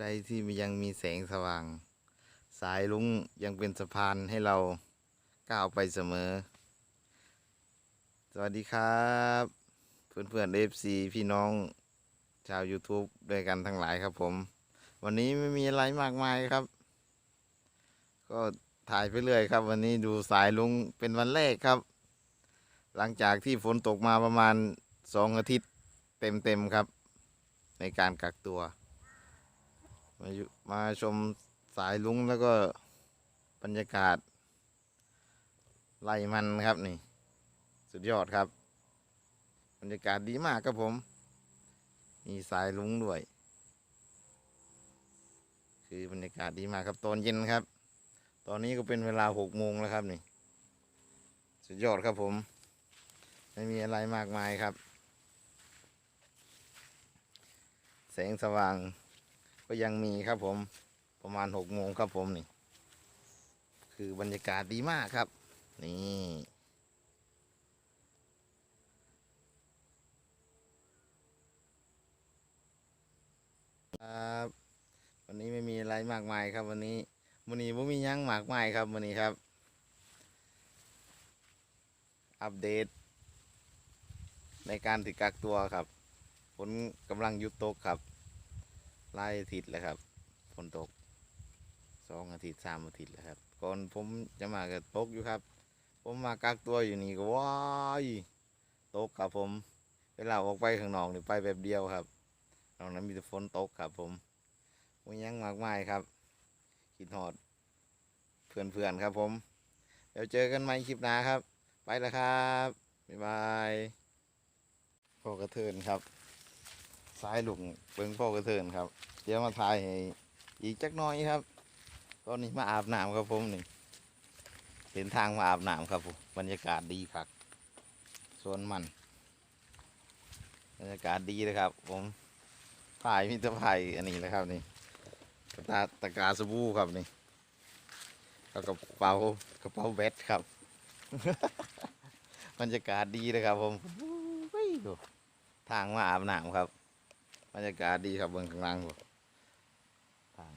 ใดที่ยังมีแสงสว่าง สายลุงยังเป็นสะพานให้เราก้าวไปเสมอ สวัสดีครับ เพื่อนเพื่อนเอฟซีพี่น้องชาว YouTube ด้วยกันทั้งหลายครับผม วันนี้ไม่มีอะไรมากมายครับ ก็ถ่ายไปเรื่อยครับ วันนี้ดูสายลุงเป็นวันแรกครับ หลังจากที่ฝนตกมาประมาณสองอาทิตย์เต็มๆครับ ในการกักตัว มาอยู่มาชมสายลุงแล้วก็บรรยากาศไล่มันครับนี่ สุดยอดครับ บรรยากาศดีมากครับผม มีสายลุงด้วย คือบรรยากาศดีมากครับตอนเย็นครับ ตอนนี้ก็เป็นเวลาหกโมงแล้วครับนี่ สุดยอดครับผม ไม่มีอะไรมากมายครับ แสงสว่าง ก็ยังมีครับผมประมาณหกโมงครับผมนี่ คือบรรยากาศดีมากครับ นี่ครับวันนี้ไม่มีอะไรมากมายครับวันนี้วันนี้ไม่มียังมากมายครับวันนี้ครับ อัปเดต ในการติดกักตัวครับฝนกำลังยุดตกครับ ไล่อาทิตย์แล้วครับฝนตกสองอาทิตย์สามอาทิตย์แล้วครับ ก่อนผมจะมาก็ตกอยู่ครับ ผมมากักตัวอยู่นี่ก็ว้ายตกครับผมเวลาออกไปข้างนอกนี่ไปแบบเดียวครับนอกนั้นมีแต่ฝนตกครับ ผมไม่ยังมากมายครับคิดหอดเพื่อนๆครับผมเดี๋ยวเจอกันใหม่คลิปหน้าครับ ไปแล้วครับบ๊ายบายพอกระเทินครับ ซ้ายลุงเบิ้งพ่อกระเทินครับ เดี๋ยวมาถ่ายให้อีกจักน้อยครับ ตอนนี้มาอาบน้ำครับผมนี่เห็นทางมาอาบน้ำครับผมบรรยากาศดีครับสวนมัน บรรยากาศดีเลยครับ ผมถ่ายมิตรไผ่อันนี้เลยครับนี่กระตาตะกาสบู่ครับนี่แล้วกระเป๋ากระเป๋าแบตครับบรรยากาศดีเลยครับผมทางมาอาบน้ำครับ บรรยากาศดีครับเบื้องข้างล่างผมทาง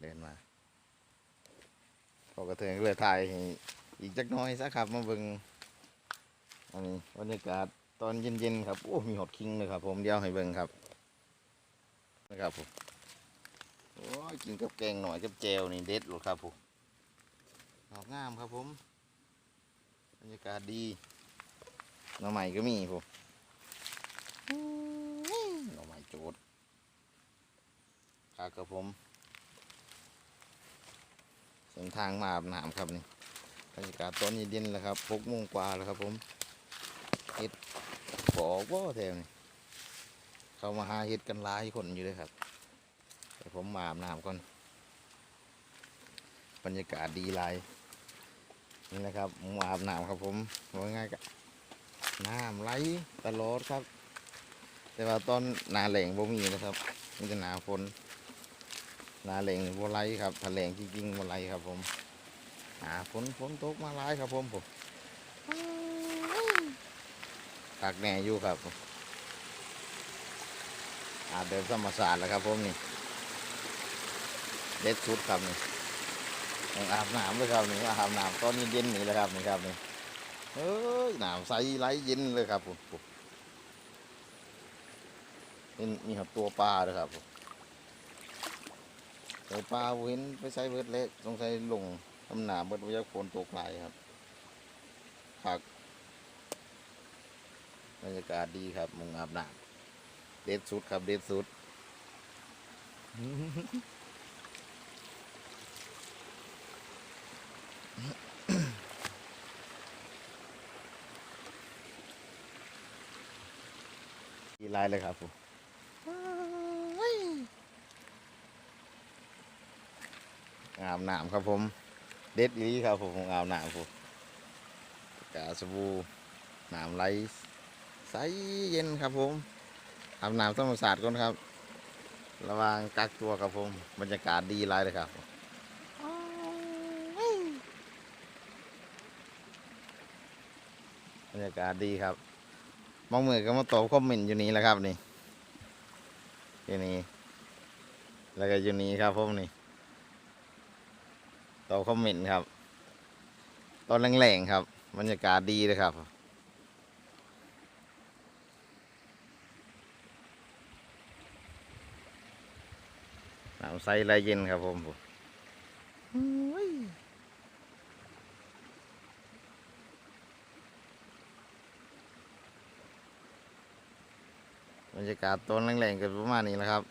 เดินมาพอกระเทือนก็เลยถ่ายอีกจักน้อยซะครับมาเบิ่งอันนี้บรรยากาศตอนเย็นๆครับโอ้มีหอดคิงเลยครับ ผมเดี๋ยวให้เบิ่งครับนะครับผมโอ้ยกินกับแกงหน่อยกับแจวนี่เด็ดเลยครับผมดอกงามครับผมบรรยากาศดีหน่อใหม่ก็มีผม โจดครับกับผมเส้นทางมาอาบน้ำครับนี่บรรยากาศตอนเย็นๆแล้วครับหกโมงกว่าแล้วครับผมเห็ดขอกว่าแถวนี่เขามาหาเห็ดกันหลายคนอยู่เลยครับแต่ผมมาอาบน้ำก่อนบรรยากาศดีหลายนี่นะครับหมูอาบน้ำครับผมว่าง่ายๆก็น้ำไหลตลอดครับ แต่ว่าตอนนาแหลงบ่มีนะครับมันจะหนาฝนนาแหลงบ่ไหลครับถ้าแหลงจริงๆบ่ไหลครับผมหาฝนฝนตกมาหลายครับผมผมตากแหน่อยู่ครับผมอาเดินธรรมศาสตร์แล้วครับผมนี่เด็ดชุดครับนี่ยังอาบน้ำเลยครับนี่อาบน้ำตอนนี้เย็นนี่แหละครับนี่ครับนี่เฮ้ยน้ำใสไหลเย็นเลยครับผม ผมนี่มีหับตัวปลาเลยครับตัวปลาเห็นไปใส่เบิดเล็กต้องใส่ลงทำหนาเบิดวิญญาฝนตกหลายครับผักบรรยากาศดีครับมุงอาบน้ำเด็ดสุดครับ เด็ดสุดดีไลน์เลยครับผม อาบน้ำครับผม เด็ดอีหลีครับผมอาบน้ำผมกาสบู่น้ำไหลใสเย็นครับผมอาบน้ำธรรมศาสตร์ก่อนครับ ระว่างกักตัวครับผมบรรยากาศดีไลน์เลยครับบรรยากาศดีครับมองมือก็มาตอบคอมเมนต์อยู่นี่แหละครับนี่ที่นี่แล้วก็อยู่นี้ครับผมนี่ ต่อคอมเมนต์ครับ ตอนแรงๆครับบรรยากาศดีเลยครับน้ำใสไหลเย็นครับผมบรรยากาศต้นแรงๆกันประมาณนี้แหละครับ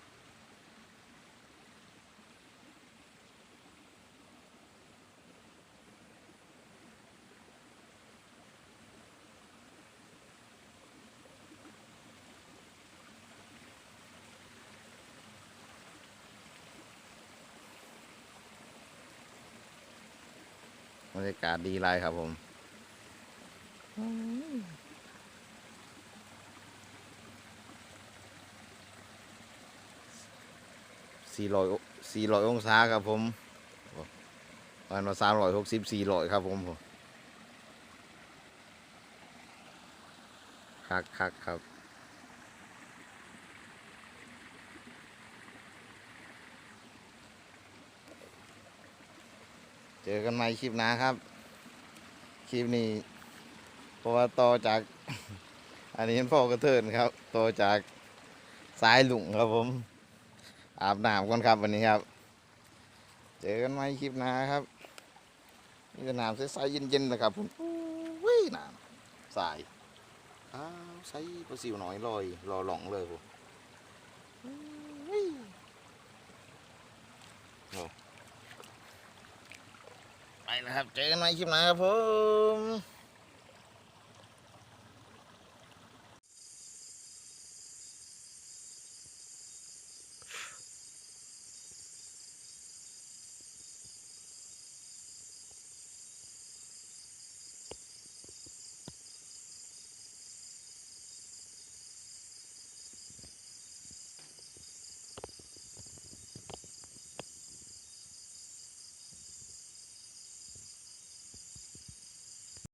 บรรยากาศดีไรครับผมสี่ร้อยสี่ร้อยองศาครับผมวันมาสามร้อยหกสิบสี่ร้อยครับผมคักคักครับ เจอกันใหม่คลิปหน้าครับ คลิปนี้เพราะว่าต่อจาก อันนี้พ่อกระเทินครับต่อจากสายหลุงครับผม อาบน้ำก่อนครับวันนี้ครับ เจอกันใหม่คลิปหน้าครับนี่จะน้ำใสๆเย็นๆนะครับผมอุ้ยน้ำสายอ้าวใสปลาซิวหน่อยลอยรอหลองเลยผมอุ้ยโอ้ไปแล้วครับ เจอกันใหม่คลิปหน้าครับผม